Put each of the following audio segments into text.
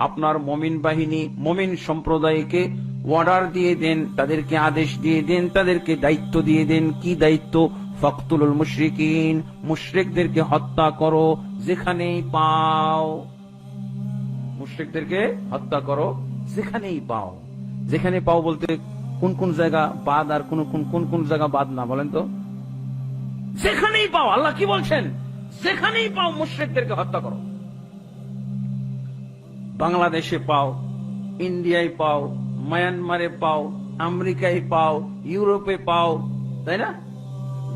আপনার মমিন বাহিনী, মমিন সম্প্রদায়কে অর্ডার দিয়ে দেন, তাদেরকে আদেশ দিয়ে দেন, তাদেরকে দায়িত্ব দিয়ে দেন। কি দায়িত্ব? ফখতুল মুশরিকিন, মুশরিকদেরকে হত্যা করো যেখানেই পাও। মুশরিকদেরকে হত্যা করো যেখানেই পাও। যেখানে পাও বলতে কোন কোন জায়গা বাদ আর কোন কোন কোন কোন জায়গা বাদ না, বলেন তো। যেখানেই পাও, আল্লাহ কি বলছেন? যেখানেই পাও মুশরিকদেরকে হত্যা করো। বাংলাদেশে পাও, ইন্ডিয়ায় পাও, মায়ানমারে পাও, আমেরিকায় পাও, ইউরোপে পাও, তাই না?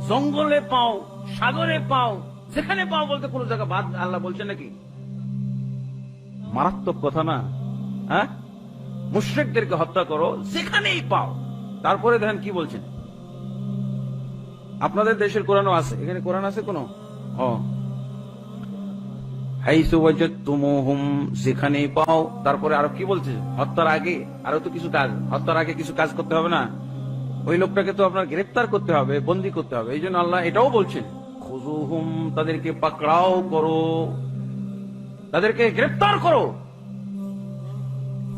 জঙ্গলে পাও, সাগরে পাও, যেখানে পাও বলতে কোন জায়গা বাদ আল্লাহ বলছেন নাকি? মারাত্মক কথা না? হ্যাঁ? মুশ্রিকদেরকে হত্যা করো, যেখানেই পাও। তারপরে দেখেন কি বলছেন? আপনাদের দেশের কোরআনও আছে। এখানে কোরআন আছে কোন? ও যেখানেই পাও। তারপরে আরও কি বলছে হত্যার আগে আরও তো কিছু কাজ। হত্যার আগে কিছু কাজ করতে হবে না। ওই লোকটাকে তো আপনার গ্রেফতার করতে হবে, বন্দি করতে হবে। এই জন্য আল্লাহ এটাও বলছেন খুজুহুম তাদেরকে পাকড়াও করো। তাদেরকে গ্রেফতার করো।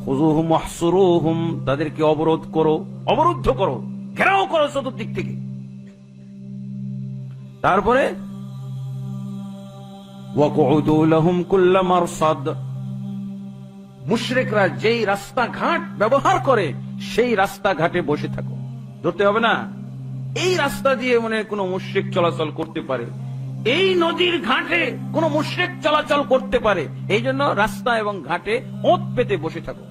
খুজুহুম ওয়াহসুরুহুম তাদেরকে অবরোধ করো, অবরুদ্ধ করো, ঘেরাও করো চতুর্দিক থেকে। তারপরে মুশরিকরা যেই রাস্তাঘাট ব্যবহার করে, সেই রাস্তাঘাটে বসে থাকো। ধরতে হবে না? এই রাস্তা দিয়ে মনে কোনো মুশরিক চলাচল করতে পারে। এই নদীর ঘাটে কোন মুশরিক চলাচল করতে পারে। এই জন্য রাস্তা এবং ঘাটে ওত পেতে বসে থাকো।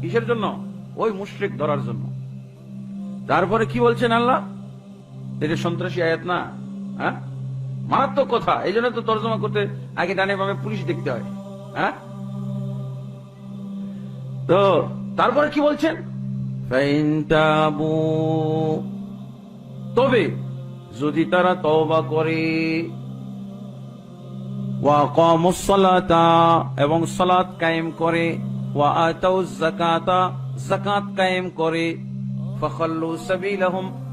কিসের জন্য? ওই মুশরিক ধরার জন্য। তারপরে কি বলছেন আল্লাহ? এটা সন্ত্রাসী আয়াত না? হ্যাঁ? মারাত্মক কথা। এই জন্য তো তর্জমা করতে আগে ডানে বামে পুলিশ দেখতে হয়। হ্যাঁ? তো তারপরে কি বলছেন? তবে। যদি তারা তওবা করে ওয়া এবং সালাত কায়েম করে ওয়া আতাউজ যাকাতা যাকাত কায়েম করে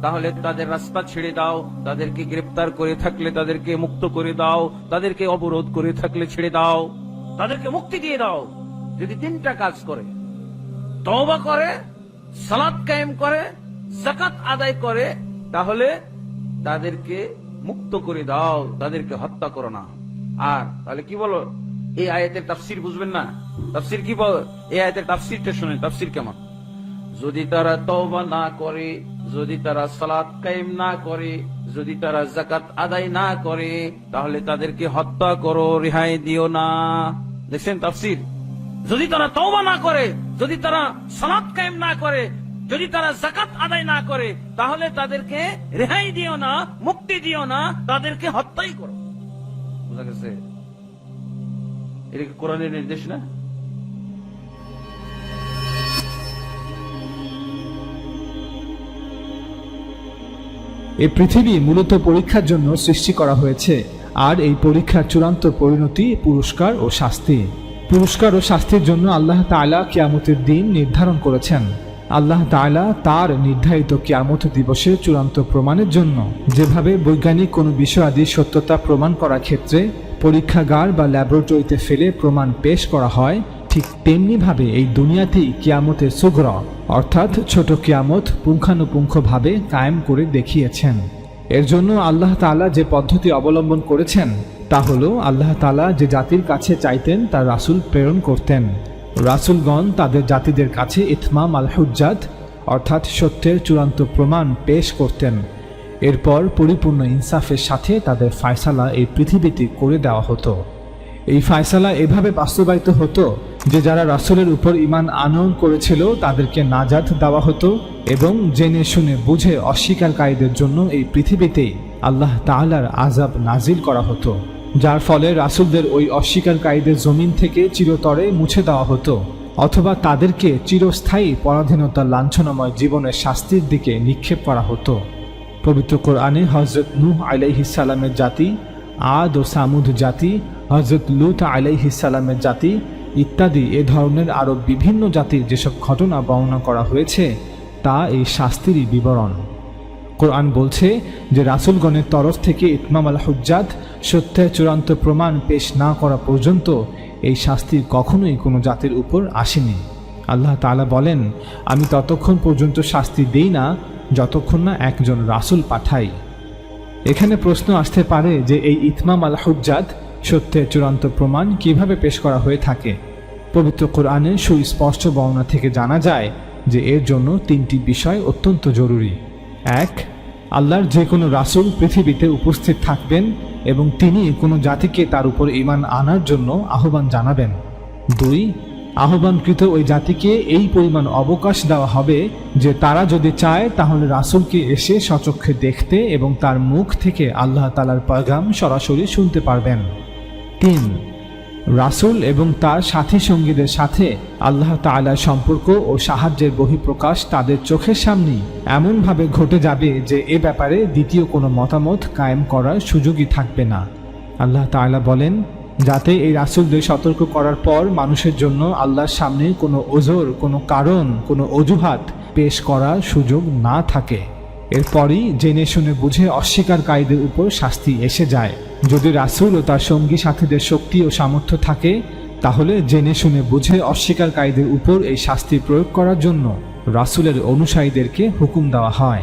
তাহলে তাদের রাস্তা ছেড়ে দাও, তাদেরকে গ্রেপ্তার করে থাকলে তাদেরকে মুক্ত করে দাও, তাদেরকে অবরোধ করে থাকলে ছেড়ে দাও, তাদেরকে মুক্তি দিয়ে দাও, যদি তিনটা কাজ করে, তওবা করে, সালাত কায়েম করে জাকাত আদায় করে, তাহলে তাদেরকে মুক্ত করে দাও, তাদেরকে হত্যা করো না। আর তাহলে কি বলো? এই আয়াতের তাফসির বুঝবেন না? তাফসির কি বল? এই আয়াতের তাফসিরটা শুনে তাফসির কেমন? যদি তারা তওবা না করে, যদি তারা সালাত কায়েম না করে, যদি তারা জাকাত আদায় না করে, তাহলে তাদেরকে হত্যা করো, রেহাই দিও না। দেখছেন তাফসির? যদি তারা তওবা না করে, যদি তারা সালাত কায়েম না করে, যদি তারা জাকাত আদায় না করে, তাহলে তাদেরকে রেহাই দিও না, মুক্তি দিও না, তাদেরকে হত্যাই করো। বুঝা গেছে? এটা কি কোরআনের নির্দেশ না? এই পৃথিবী মূলত পরীক্ষার জন্য সৃষ্টি করা হয়েছে, আর এই পরীক্ষার চূড়ান্ত পরিণতি পুরস্কার ও শাস্তি। পুরস্কার ও শাস্তির জন্য আল্লাহ তাআলা কিয়ামতের দিন নির্ধারণ করেছেন। আল্লাহ তাআলা তার নির্ধারিত কিয়ামত দিবসের চূড়ান্ত প্রমাণের জন্য যেভাবে বৈজ্ঞানিক কোনো বিষয়াদির সত্যতা প্রমাণ করার ক্ষেত্রে পরীক্ষাগার বা ল্যাবরেটরিতে ফেলে প্রমাণ পেশ করা হয় ঠিক তেমনিভাবে এই দুনিয়াতেই কিয়ামতের সুগ্র অর্থাৎ ছোট কিয়ামত পুঙ্খানুপুঙ্খভাবে কায়েম করে দেখিয়েছেন। এর জন্য আল্লাহ তাআলা যে পদ্ধতি অবলম্বন করেছেন, তা হলো আল্লাহ তাআলা যে জাতির কাছে চাইতেন, তার রাসুল প্রেরণ করতেন। রাসূলগণ তাদের জাতিদের কাছে ইতমাম আল অর্থাৎ সত্যের চূড়ান্ত প্রমাণ পেশ করতেন। এরপর পরিপূর্ণ ইনসাফের সাথে তাদের ফায়সালা এই পৃথিবীতে করে দেওয়া হতো। এই ফায়সালা এভাবে বাস্তবায়িত হতো যে যারা রাসূলের উপর ইমান আনয়ন করেছিল, তাদেরকে নাজাদ দেওয়া হতো এবং জেনে শুনে বুঝে অস্বীকারীদের জন্য এই পৃথিবীতেই আল্লাহ তাআলার আজাব নাজিল করা হতো, যার ফলে রাসূলদের ওই অস্বীকারীদের জমিন থেকে চিরতরে মুছে দেওয়া হতো অথবা তাদেরকে চিরস্থায়ী পরাধীনতার লাঞ্ছনাময় জীবনের শাস্তির দিকে নিক্ষেপ করা হতো। পবিত্র কোরআনে হজরত নূহ আলাইহিসালামের জাতি, আদ ও সামুদ জাতি হজরত লুত আলাইহিসালামের জাতি ইত্যাদি এ ধরনের আরও বিভিন্ন জাতির যেসব ঘটনা বর্ণনা করা হয়েছে, তা এই শাস্তিরই বিবরণ। কোরআন বলছে যে রাসূলগণের তরফ থেকে ইতমাম আল হুজ্জাত সত্যের চূড়ান্ত প্রমাণ পেশ না করা পর্যন্ত এই শাস্তি কখনোই কোনো জাতির উপর আসেনি। আল্লাহ তাআলা বলেন, আমি ততক্ষণ পর্যন্ত শাস্তি দেই না, যতক্ষণ না একজন রাসূল পাঠাই। এখানে প্রশ্ন আসতে পারে যে এই ইতমাম আল হুজ্জাত সত্যের চূড়ান্ত প্রমাণ কীভাবে পেশ করা হয়ে থাকে? পবিত্র কোরআনের সুস্পষ্ট বর্ণনা থেকে জানা যায় যে এর জন্য তিনটি বিষয় অত্যন্ত জরুরি। এক, আল্লাহর যে কোনো রাসূল পৃথিবীতে উপস্থিত থাকবেন এবং তিনি কোনো জাতিকে তার উপর ইমান আনার জন্য আহ্বান জানাবেন। দুই, আহ্বানকৃত ওই জাতিকে এই পরিমাণ অবকাশ দেওয়া হবে যে তারা যদি চায় তাহলে রাসূলকে এসে সচক্ষে দেখতে এবং তার মুখ থেকে আল্লাহ তালার পয়গাম সরাসরি শুনতে পারবেন। তিন। রাসূল এবং তার সাথী সঙ্গীদের সাথে আল্লাহ তাআলার সম্পর্ক ও সাহায্যের বহিঃপ্রকাশ তাদের চোখের সামনেই এমনভাবে ঘটে যাবে যে এ ব্যাপারে দ্বিতীয় কোনো মতামত কায়েম করার সুযোগই থাকবে না। আল্লাহ তাআলা বলেন, যাতে এই রাসূলদের সতর্ক করার পর মানুষের জন্য আল্লাহর সামনে কোনো ওজোর, কোনো কারণ, কোনো অজুহাত পেশ করার সুযোগ না থাকে। এরপরই জেনে শুনে বুঝে অস্বীকারীদের উপর শাস্তি এসে যায়। যদি রাসূল ও তার সঙ্গী সাথীদের শক্তি ও সামর্থ্য থাকে, তাহলে জেনে শুনে বুঝে অস্বীকারীদের উপর এই শাস্তি প্রয়োগ করার জন্য রাসূলের অনুসারীদেরকে হুকুম দেওয়া হয়।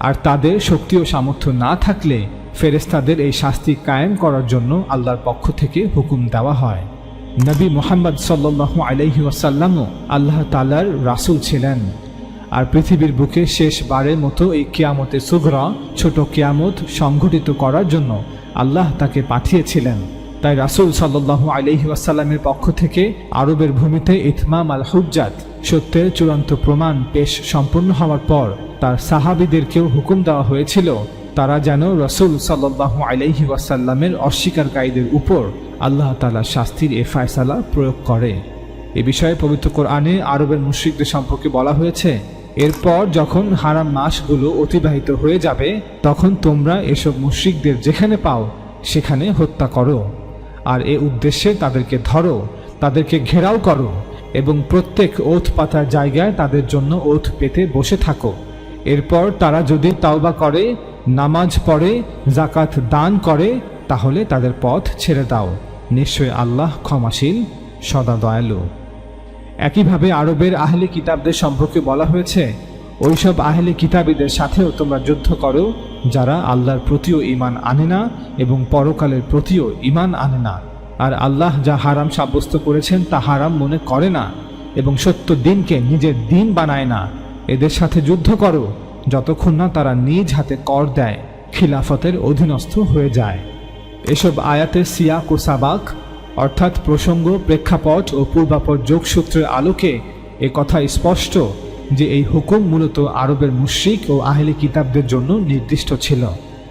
আর তাদের শক্তি ও সামর্থ্য না থাকলে ফেরেস্তাদের এই শাস্তি কায়েম করার জন্য আল্লাহর পক্ষ থেকে হুকুম দেওয়া হয়। নবী মোহাম্মদ সাল্লাল্লাহু আলাইহি ওয়াসাল্লামও আল্লাহ তালার রাসূল ছিলেন। আর পৃথিবীর বুকে শেষবারের মতো এই কিয়ামতে সুগরা ছোট কিয়ামত সংঘটিত করার জন্য আল্লাহ তাকে পাঠিয়েছিলেন। তাই রাসূল আলাইহি ওয়াসাল্লামের পক্ষ থেকে আরবের ভূমিতে ইতমাম আল হুজ্জাত সত্যের চূড়ান্ত প্রমাণ পেশ সম্পন্ন হওয়ার পর তার সাহাবিদেরকেও হুকুম দেওয়া হয়েছিল, তারা যেন রসুল সাল্লাল্লাহু আলাইহি ওয়াসাল্লামের অস্বীকারীদের উপর আল্লাহ তালা শাস্তির এ ফায়সালা প্রয়োগ করে। এ বিষয়ে পবিত্র কোরআনে আরবের মুশ্রিকদের সম্পর্কে বলা হয়েছে এরপর যখন হারাম মাসগুলো অতিবাহিত হয়ে যাবে, তখন তোমরা এসব মুশ্রিকদের যেখানে পাও, সেখানে হত্যা করো। আর এ উদ্দেশ্যে তাদেরকে ধরো, তাদেরকে ঘেরাও করো এবং প্রত্যেক ওথ পাতার জায়গায় তাদের জন্য ওথ পেতে বসে থাকো। এরপর তারা যদি তাওবা করে, নামাজ পড়ে জাকাত দান করে, তাহলে তাদের পথ ছেড়ে দাও। নিশ্চয় আল্লাহ ক্ষমাশীল, সদা দয়ালু। একইভাবে আরবের আহলে কিতাবদের সম্পর্কে বলা হয়েছে, ওইসব আহলে কিতাবীদের সাথেও তোমরা যুদ্ধ করো, যারা আল্লাহর প্রতিও ঈমান আনে না এবং পরকালের প্রতিও ঈমান আনে না। আর আল্লাহ যা হারাম সাব্যস্ত করেছেন তা হারাম মনে করে না এবং সত্য দিনকে নিজের দিন বানায় না। এদের সাথে যুদ্ধ করো, যতক্ষণ না তারা নিজ হাতে কর দেয়, খিলাফতের অধীনস্থ হয়ে যায়। এসব আয়াতের সিয়াক ও সাবাক অর্থাৎ প্রসঙ্গ, প্রেক্ষাপট ও পূর্বাপর যোগসূত্রের আলোকে এ কথা স্পষ্ট যে এই হুকুম মূলত আরবের মুশ্রিক ও আহলি কিতাবদের জন্য নির্দিষ্ট ছিল।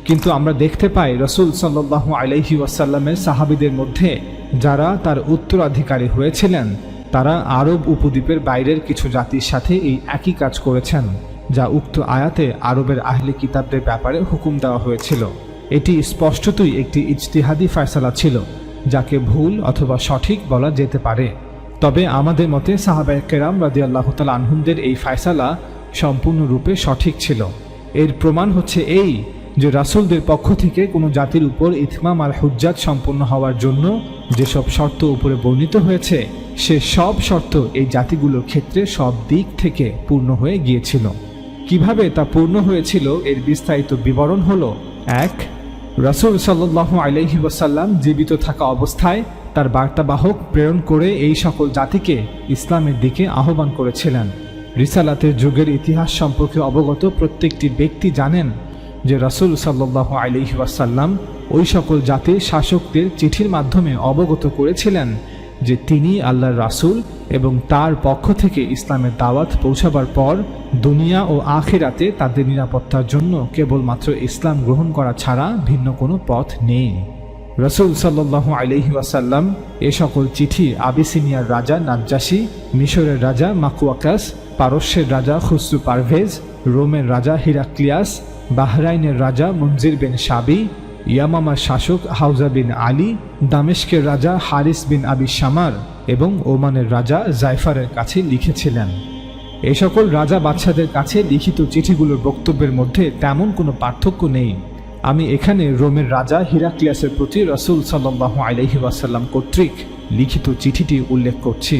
কিন্তু আমরা দেখতে পাই রসুল সাল্লাহ আলাইহি ওয়াসাল্লামের সাহাবিদের মধ্যে যারা তার উত্তরাধিকারী হয়েছিলেন, তারা আরব উপদ্বীপের বাইরের কিছু জাতির সাথে এই একই কাজ করেছেন, যা উক্ত আয়াতে আরবের আহলি কিতাবদের ব্যাপারে হুকুম দেওয়া হয়েছিল। এটি স্পষ্টতই একটি ইজতিহাদি ফয়সালা ছিল। যাকে ভুল অথবা সঠিক বলা যেতে পারে। তবে আমাদের মতে সাহাবায় কেরাম রাজি আল্লাহ তাল আনহুমদের এই ফায়সালা সম্পূর্ণরূপে সঠিক ছিল। এর প্রমাণ হচ্ছে এই যে রাসূলদের পক্ষ থেকে কোনো জাতির উপর ইথমাম আল হুজ্জাত সম্পন্ন হওয়ার জন্য যেসব শর্ত উপরে বর্ণিত হয়েছে, সে সব শর্ত এই জাতিগুলোর ক্ষেত্রে সব দিক থেকে পূর্ণ হয়ে গিয়েছিল। কীভাবে তা পূর্ণ হয়েছিল এর বিস্তারিত বিবরণ হলো, এক রাসূল সাল্লাল্লাহু আলহি ওয়াসাল্লাম জীবিত থাকা অবস্থায় তার বার্তাবাহক প্রেরণ করে এই সকল জাতিকে ইসলামের দিকে আহ্বান করেছিলেন। রিসালাতের যুগের ইতিহাস সম্পর্কে অবগত প্রত্যেকটি ব্যক্তি জানেন যে রাসুল সাল্লাহ আলাইহি ওয়াসাল্লাম ওই সকল জাতির শাসকদের চিঠির মাধ্যমে অবগত করেছিলেন যে তিনি আল্লাহর রাসূল এবং তার পক্ষ থেকে ইসলামের দাওয়াত পৌঁছাবার পর দুনিয়া ও আখেরাতে তাদের নিরাপত্তার জন্য কেবলমাত্র ইসলাম গ্রহণ করা ছাড়া ভিন্ন কোনো পথ নেই। রসুল সাল্লাহ আলহি ওয়াসাল্লাম এ সকল চিঠি আবিসিনিয়ার রাজা নাজ্জাসী, মিশরের রাজা মাকুয়াকাস, পারস্যের রাজা খুসরু পারভেজ, রোমের রাজা হিরাক্লিয়াস, বাহরাইনের রাজা মঞ্জির বেন সাবি ইয়ামামার শাসক হাউজা বিন আলী, দামেশকের রাজা হারিস বিন আবি শামার এবং ওমানের রাজা জাইফারের কাছে লিখেছিলেন, এ সকল রাজা বাদশাদের কাছে লিখিত চিঠিগুলোর বক্তব্যের মধ্যে তেমন কোনো পার্থক্য নেই। আমি এখানে রোমের রাজা হিরাক্লিয়াসের প্রতি রসুল সাল্লাহ আলহি ওয়াসাল্লাম কর্তৃক লিখিত চিঠিটি উল্লেখ করছি।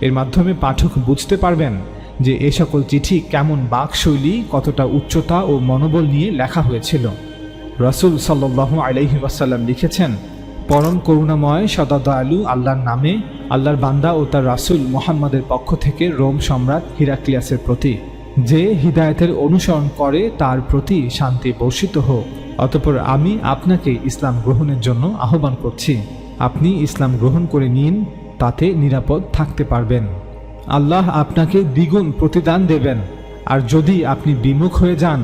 এর মাধ্যমে পাঠক বুঝতে পারবেন যে এ সকল চিঠি কেমন বাকশৈলী, কতটা উচ্চতা ও মনোবল নিয়ে লেখা হয়েছিল। রসুল সাল্লাহ আলাইহি ওয়াসাল্লাম লিখেছেন, পরম করুণাময় সদা দয়ালু আল্লাহর নামে, আল্লাহর বান্দা ও তার রাসূল মোহাম্মদের পক্ষ থেকে রোম সম্রাট হিরাক্লিয়াসের প্রতি। যে হিদায়তের অনুসরণ করে, তার প্রতি শান্তি বর্ষিত হোক। অতপর আমি আপনাকে ইসলাম গ্রহণের জন্য আহ্বান করছি। আপনি ইসলাম গ্রহণ করে নিন, তাতে নিরাপদ থাকতে পারবেন। আল্লাহ আপনাকে দ্বিগুণ প্রতিদান দেবেন। আর যদি আপনি বিমুখ হয়ে যান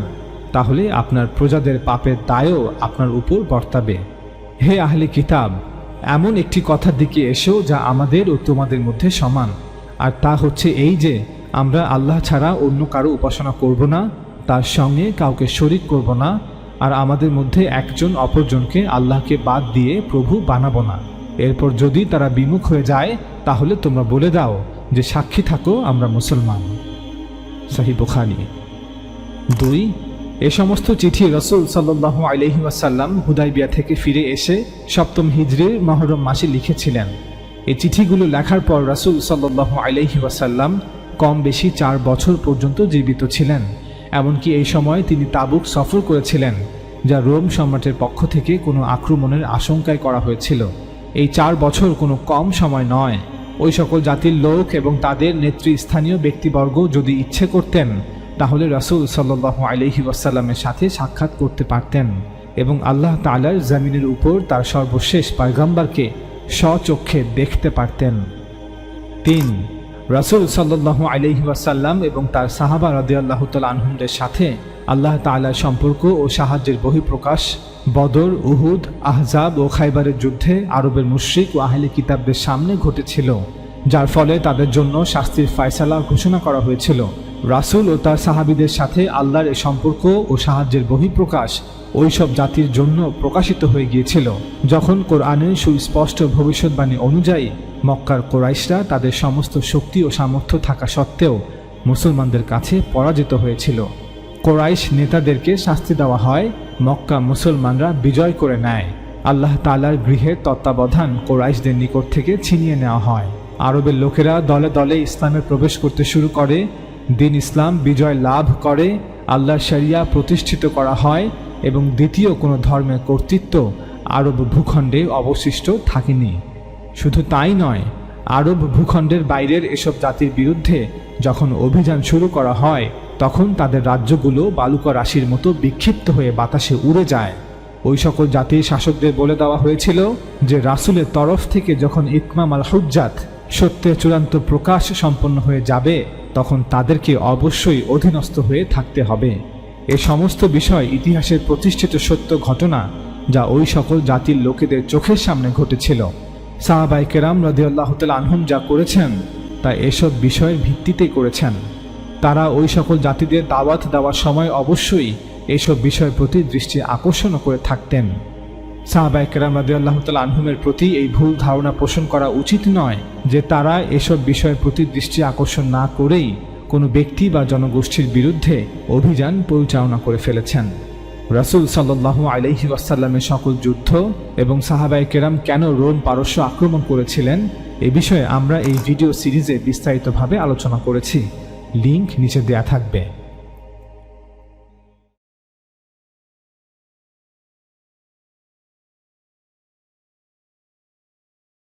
তাহলে আপনার প্রজাদের পাপের দায়ও আপনার উপর বর্তাবে। হে আহলে কিতাব, এমন একটি কথার দিকে এসো যা আমাদের ও তোমাদের মধ্যে সমান। আর তা হচ্ছে এই যে, আমরা আল্লাহ ছাড়া অন্য কারও উপাসনা করব না, তার সঙ্গে কাউকে শরিক করব না, আর আমাদের মধ্যে একজন অপরজনকে আল্লাহকে বাদ দিয়ে প্রভু বানাবো না। এরপর যদি তারা বিমুখ হয়ে যায়, তাহলে তোমরা বলে দাও যে সাক্ষী থাকো, আমরা মুসলমান। সাহি বুখারি। দুই এ সমস্ত চিঠি রসুল সাল্লাহ আলহি হুদাইবিয়া থেকে ফিরে এসে সপ্তম হিজরির মহরম মাসে লিখেছিলেন। এই চিঠিগুলো লেখার পর রসুল সাল্লাহ আলহি কম বেশি চার বছর পর্যন্ত জীবিত ছিলেন, এমনকি এই সময় তিনি তাবুক সফর করেছিলেন, যা রোম সম্রাটের পক্ষ থেকে কোনো আক্রমণের আশঙ্কায় করা হয়েছিল। এই চার বছর কোনো কম সময় নয়। ওই সকল জাতির লোক এবং তাদের নেতৃস্থানীয় ব্যক্তিবর্গ যদি ইচ্ছে করতেন তাহলে রাসূল সাল্লাহ আলহি ওয়াসাল্লামের সাথে সাক্ষাৎ করতে পারতেন এবং আল্লাহ তালার জমিনের উপর তার সর্বশেষ পায়গাম্বারকে স্বচক্ষে দেখতে পারতেন। তিন, রাসূল সাল্লাহ আলহি ওয়াসাল্লাম এবং তার সাহাবা রদিয়াল্লাহ তাল আনহুমদের সাথে আল্লাহ তালার সম্পর্ক ও সাহায্যের বহিঃপ্রকাশ, বদর, উহুদ, আহজাব ও খাইবারের যুদ্ধে আরবের মুশ্রিক ও আহলে কিতাবদের সামনে ঘটেছিল, যার ফলে তাদের জন্য শাস্তির ফায়সালা ঘোষণা করা হয়েছিল। রাসূল ও তার সাহাবিদের সাথে আল্লাহর এই সম্পর্ক ও সাহায্যের বহিঃপ্রকাশ ওইসব জাতির জন্য প্রকাশিত হয়ে গিয়েছিল। যখন কোরআনের সুস্পষ্ট ভবিষ্যৎবাণী অনুযায়ী মক্কার কোরাইশরা তাদের সমস্ত শক্তি ও সামর্থ্য থাকা সত্ত্বেও মুসলমানদের কাছে পরাজিত হয়েছিল। কোরাইশ নেতাদেরকে শাস্তি দেওয়া হয়, মক্কা মুসলমানরা বিজয় করে নেয়। আল্লাহ তালার গৃহের তত্ত্বাবধান কোরাইশদের নিকট থেকে ছিনিয়ে নেওয়া হয়। আরবের লোকেরা দলে দলে ইসলামে প্রবেশ করতে শুরু করে দিন ইসলাম বিজয় লাভ করে আল্লাহ শরিয়া প্রতিষ্ঠিত করা হয় এবং দ্বিতীয় কোনো ধর্মের কর্তৃত্ব আরব ভূখণ্ডে অবশিষ্ট থাকেনি। শুধু তাই নয়, আরব ভূখণ্ডের বাইরের এসব জাতির বিরুদ্ধে যখন অভিযান শুরু করা হয়, তখন তাদের রাজ্যগুলো বালুকা রাশির মতো বিক্ষিপ্ত হয়ে বাতাসে উড়ে যায়। ওই সকল জাতির শাসকদের বলে দেওয়া হয়েছিল যে, রাসূলের তরফ থেকে যখন ইতমাম আল হুজ্জাত সত্যের চূড়ান্ত প্রকাশ সম্পন্ন হয়ে যাবে তখন তাদেরকে অবশ্যই অধীনস্থ হয়ে থাকতে হবে। এ সমস্ত বিষয় ইতিহাসের প্রতিষ্ঠিত সত্য ঘটনা যা ওই সকল জাতির লোকেদের চোখের সামনে ঘটেছিল। সাহাবাই কেরাম রদিয়াল্লাহ আনহুম যা করেছেন, তা এসব বিষয়ের ভিত্তিতেই করেছেন। তারা ওই সকল জাতিদের দাওয়াত দেওয়ার সময় অবশ্যই এসব বিষয়ের প্রতি দৃষ্টি আকর্ষণ করে থাকতেন। সাহাবাই কেরাম রদিয়াল্লাহ আনহুমের প্রতি এই ভুল ধারণা পোষণ করা উচিত নয় যে তারা এসব বিষয়ের প্রতি দৃষ্টি আকর্ষণ না করেই কোনো ব্যক্তি বা জনগোষ্ঠীর বিরুদ্ধে অভিযান পরিচালনা করে ফেলেছেন। রাসুল সাল্লাহ আলহি ওয়াসাল্লামের সকল যুদ্ধ এবং সাহাবাই কেরাম কেন রোম পারস্য আক্রমণ করেছিলেন, এ বিষয়ে আমরা এই ভিডিও সিরিজে বিস্তারিতভাবে আলোচনা করেছি। লিংক নিচে দেয়া থাকবে।